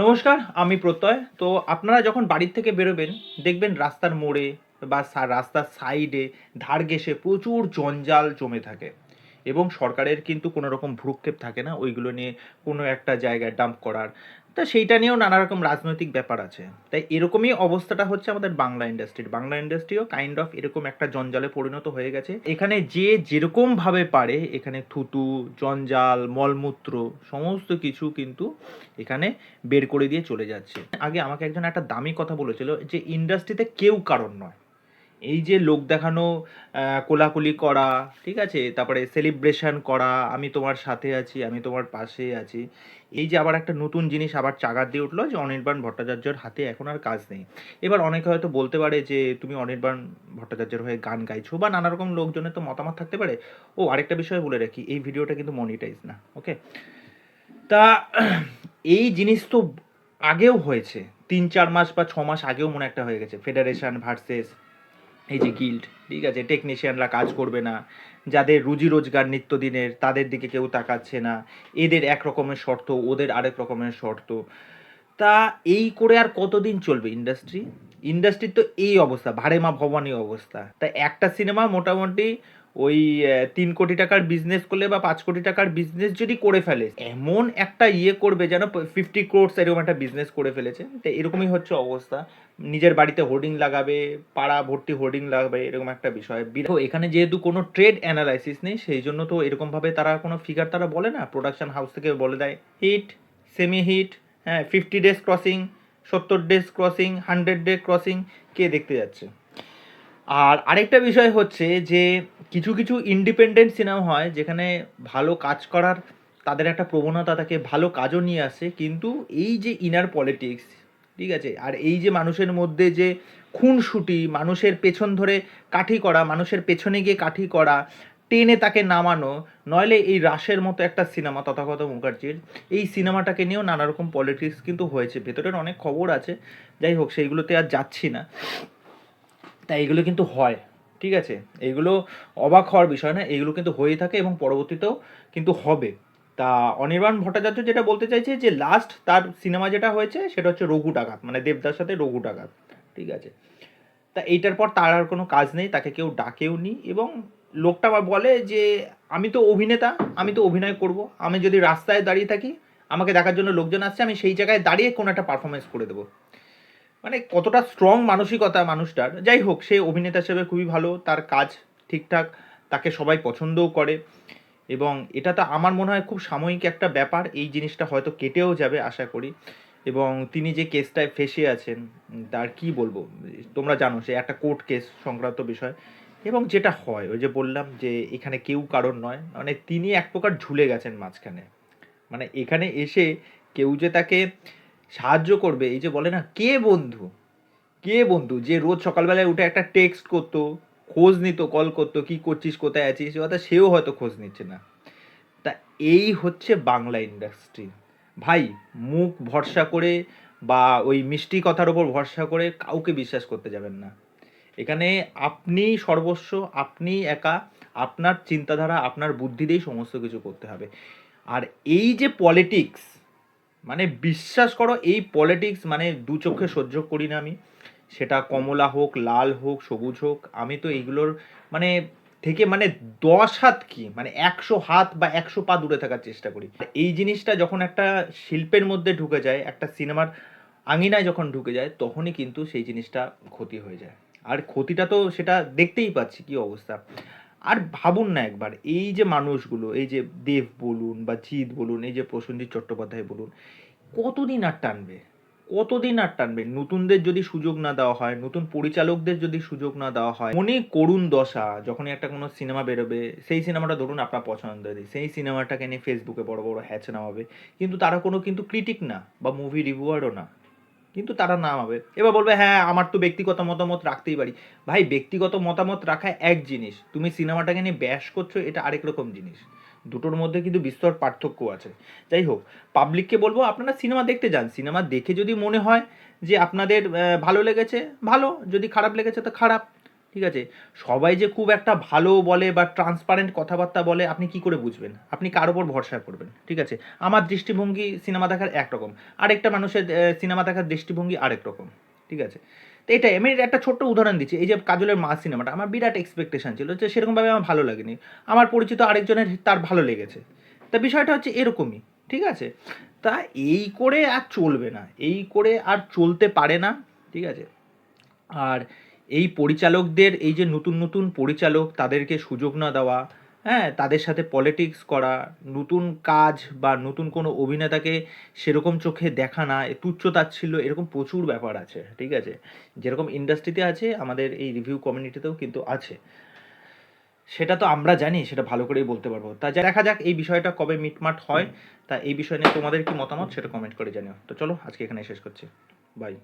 নমস্কার, আমি প্রত্যয়। তো আপনারা যখন বাড়ির থেকে বেরোবেন, দেখবেন রাস্তার মোড়ে বা রাস্তার সাইডে ধার ঘেসে প্রচুর জঞ্জাল জমে থাকে। এবং সরকারের কিন্তু কোনো রকম ভ্রুক্ষেপ থাকে না, ওইগুলো নিয়ে কোনো একটা জায়গায় ডাম্প করার। তা সেইটা নিয়েও নানা রকম রাজনৈতিক ব্যাপার আছে। তাই এরকমই অবস্থাটা হচ্ছে আমাদের বাংলা ইন্ডাস্ট্রির বাংলা ইন্ডাস্ট্রিও কাইন্ড অফ এরকম একটা জঞ্জালে পরিণত হয়ে গেছে। এখানে যে যেরকম ভাবে পারে, এখানে থুতু, জঞ্জাল, মলমূত্র, সমস্ত কিছু কিন্তু এখানে বের করে দিয়ে চলে যাচ্ছে। আগে আমাকে একজন একটা দামি কথা বলেছিল যে ইন্ডাস্ট্রিতে কেউ কারণ নয়। এই যে লোক দেখানো কোলাকুলি করা, ঠিক আছে? তারপরে সেলিব্রেশন করা, আমি তোমার সাথে আছি, আমি তোমার পাশে আছি। এই যে আবার একটা নতুন জিনিস আবার চাগার দিয়ে উঠল যে অনির্বাণ ভট্টাচার্যর হাতে এখন আর কাজ নেই। এবার অনেকে হয়তো বলতে পারে যে, তুমি অনির্বাণ ভট্টাচার্যের হয়ে গান গাইছো? বা নানা রকম লোকজনের তো মতামত থাকতে পারে। ও, আরেকটা বিষয় বলে রাখি, এই ভিডিওটা কিন্তু মনিটাইজ না ওকে তা এই জিনিস তো আগেও হয়েছে। তিন, চার মাস বা ছ মাস আগেও মনে একটা হয়ে গেছে। ফেডারেশন ভার্সেস এই যে গিল্ড ঠিক আছে? টেকনিশিয়ানরা কাজ করবে না। যাদের রুজি রোজগার নিত্যদিনের তাদের দিকে কেউ তাকাচ্ছে না। এদের এক রকমের শর্ত, ওদের আরেক রকমের শর্ত। তা এই করে আর কতদিন চলবে ইন্ডাস্ট্রি ইন্ডাস্ট্রির তো এই অবস্থা ভারে মা ভবানী অবস্থা। তা একটা সিনেমা মোটামুটি ওই তিন কোটি টাকার বিজনেস করলে বা পাঁচ কোটি টাকার বিজনেস যদি করে ফেলে, এমন একটা ইয়ে করবে যেন ফিফটি ক্রোডস এরকম একটা বিজনেস করে ফেলেছে। তো এরকমই হচ্ছে অবস্থা। নিজের বাড়িতে হোর্ডিং লাগাবে, পাড়া ভর্তি হোর্ডিং লাগাবে, এরকম একটা বিষয়। তো এখানে যেহেতু কোনো ট্রেড অ্যানালাইসিস নেই, সেই জন্য তো এরকমভাবে তারা কোনো ফিগার তারা বলে না। প্রোডাকশন হাউস থেকে বলে দেয় হিট সেমি হিট হ্যাঁ ফিফটি ডেজ ক্রসিং সত্তর days crossing hundred day crossing কে দেখতে যাচ্ছে। আর আরেকটা বিষয় হচ্ছে যে কিছু কিছু ইন্ডিপেন্ডেন্ট সিনেমা হয় যেখানে ভালো কাজ করার তাদের একটা প্রবণতা থাকে, ভালো কাজও নিয়ে আসে, কিন্তু এই যে ইনার পলিটিক্স ঠিক আছে? আর এই যে মানুষের মধ্যে যে খুনসুটি, মানুষের পেছন ধরে কাঠি করা, মানুষের পেছনে গিয়ে কাঠি করা, টেনে তাকে নামানো, নইলে এই রাসের মতো একটা সিনেমা তথাগত মুখার্জির, এই সিনেমাটাকে নিয়েও নানা রকম পলিটিক্স কিন্তু হয়েছে। ভেতরের অনেক খবর আছে, যাই হোক, সেইগুলোতে আর যাচ্ছি না। তা এগুলো কিন্তু হয়, ঠিক আছে? এগুলো অবাক হওয়ার বিষয় না, এগুলো কিন্তু হয়ে থাকে এবং পরবর্তীতেও কিন্তু হবে। তা অনির্বাণ ভট্টাচার্য যেটা বলতে চাইছে যে লাস্ট তার সিনেমা যেটা হয়েছে সেটা হচ্ছে রঘু ডাকাত মানে দেবদার সাথে রঘু ডাকাত, ঠিক আছে? তা এইটার পর তার আর কোনো কাজ নেই, তাকে কেউ ডাকেও নি এবং লোকটা আবার বলে যে, আমি তো অভিনেতা, আমি তো অভিনয় করব, আমি যদি রাস্তায় দাঁড়িয়ে থাকি, আমাকে দেখার জন্য লোকজন আসছে, আমি সেই জায়গায় দাঁড়িয়ে কোনো একটা পারফরমেন্স করে দেবো। মানে কতটা স্ট্রং মানসিকতা মানুষটার, যাই হোক, সে অভিনেতা হিসেবে খুবই ভালো, তার কাজ ঠিকঠাক, তাকে সবাই পছন্দও করে এবং এটা তো আমার মনে হয় খুব সাময়িক একটা ব্যাপার, এই জিনিসটা হয়তো কেটেও যাবে আশা করি এবং তিনি যে কেসটায় ফেসে আছেন, তার কি বলব? তোমরা জানো সে একটা কোর্ট কেস সংক্রান্ত বিষয় এবং যেটা হয়, ওই যে বললাম যে এখানে কেউ কারণ নয় মানে তিনি এক প্রকার ঝুলে গেছেন মাঝখানে। মানে এখানে এসে কেউ যে তাকে সাহায্য করবে, এই যে বলে না, কে বন্ধু? কে বন্ধু? যে রোজ সকালবেলায় উঠে একটা টেক্সট করতো, খোঁজ নিত কল করতো, কি করছিস, কোথায় আছিস কথা সেও হয়তো খোঁজ নিচ্ছে না। তা এই হচ্ছে বাংলা ইন্ডাস্ট্রি ভাই, মুখ ভরসা করে বা ওই মিষ্টি কথার ওপর ভরসা করে কাউকে বিশ্বাস করতে যাবেন না। এখানে আপনি সর্বস্ব, আপনি একা, আপনার চিন্তাধারা, আপনার বুদ্ধি দিয়েই সমস্ত কিছু করতে হবে। আর এই যে পলিটিক্স মানে বিশ্বাস করো, এই পলিটিক্স মানে দু চোখে সহ্য করি না আমি। সেটা কমলা হোক, লাল হোক, সবুজ হোক, আমি তো এইগুলোর মানে থেকে মানে দশ হাত কি? মানে একশো হাত বা একশো পা দূরে থাকার চেষ্টা করি। এই জিনিসটা যখন একটা শিল্পের মধ্যে ঢুকে যায়, একটা সিনেমার আঙিনায় যখন ঢুকে যায়, তখনই কিন্তু সেই জিনিসটা ক্ষতি হয়ে যায়। আর ক্ষতিটা তো সেটা দেখতেই পাচ্ছি কি অবস্থা। আর ভাবুন না একবার, এই যে মানুষগুলো, এই যে দেব বলুন বা জিৎ বলুন, এই যে প্রসেনজিৎ চট্টোপাধ্যায় বলুন, কতদিন আর টানবে? কতদিন আর টানবে? নতুনদের যদি সুযোগ না দেওয়া হয়, নতুন পরিচালকদের যদি সুযোগ না দেওয়া হয়, মনে করুণ দশা, যখনই একটা কোনো সিনেমা বেরোবে, সেই সিনেমাটা ধরুন আপনার পছন্দ পছন্দের সেই সিনেমাটাকে নিয়ে ফেসবুকে বড় বড় হ্যাচ নামাবে কিন্তু তারা কোনো কিন্তু ক্রিটিক না বা মুভি রিভিউয়ারও না। কিন্তু তারা নামাবে এবার বলবে হ্যাঁ আমার তো ব্যক্তিগত মতামত রাখতেই পারি। ভাই, ব্যক্তিগত মতামত রাখা এক জিনিস। তুমি সিনেমাটাকে নিয়ে ব্যাস করছ, এটা আরেক রকম জিনিস। দুটোর মধ্যে কিন্তু বিস্তর পার্থক্য আছে। যাই হোক পাবলিককে বলব, আপনারা সিনেমা দেখতে যান। সিনেমা দেখে যদি মনে হয় যে আপনাদের ভালো লেগেছে, ভালো। যদি খারাপ লেগেছে, তো খারাপ। ঠিক আছে? সবাই যে খুব একটা ভালো বলে বা ট্রান্সপারেন্ট কথাবার্তা বলে, আপনি কি করে বুঝবেন? আপনি কার ওপর ভরসা করবেন? ঠিক আছে? আমার দৃষ্টিভঙ্গি সিনেমা দেখার একরকম। আরেকটা মানুষের সিনেমা দেখার দৃষ্টিভঙ্গি আরেক রকম। ঠিক আছে? তো এটাই আমি একটা ছোট্ট উদাহরণ দিচ্ছি। এই যে কাজলের মা সিনেমাটা আমার বিরাট এক্সপেকটেশন ছিল যে সেরকমভাবে আমার ভালো লাগেনি। আমার পরিচিত আরেকজনের তার ভালো লেগেছে। তা বিষয়টা হচ্ছে এরকমই। ঠিক আছে? তা এই করে আর চলবে না। এই করে আর চলতে পারে না। ঠিক আছে? আর এই পরিচালকদের, এই যে নতুন নতুন পরিচালক তাদেরকে সুযোগ না দেওয়া হ্যাঁ তাদের সাথে পলিটিক্স করা, নতুন কাজ বা নতুন কোনো অভিনেতাকে সেরকম চোখে দেখা না তুচ্ছ তাচ্ছিল্য, এরকম প্রচুর ব্যাপার আছে, ঠিক আছে? যেরকম ইন্ডাস্ট্রিতে আছে, আমাদের এই রিভিউ কমিউনিটিতেও কিন্তু আছে। সেটা তো আমরা জানি, সেটা ভালো করেই বলতে পারব। তা দেখা যাক এই বিষয়টা কবে মিটমাট হয়। তা এই বিষয় নিয়ে তোমাদের কি মতামত সেটা কমেন্ট করে জানিও। তো চলো, আজকে এখানে শেষ করছি। বাই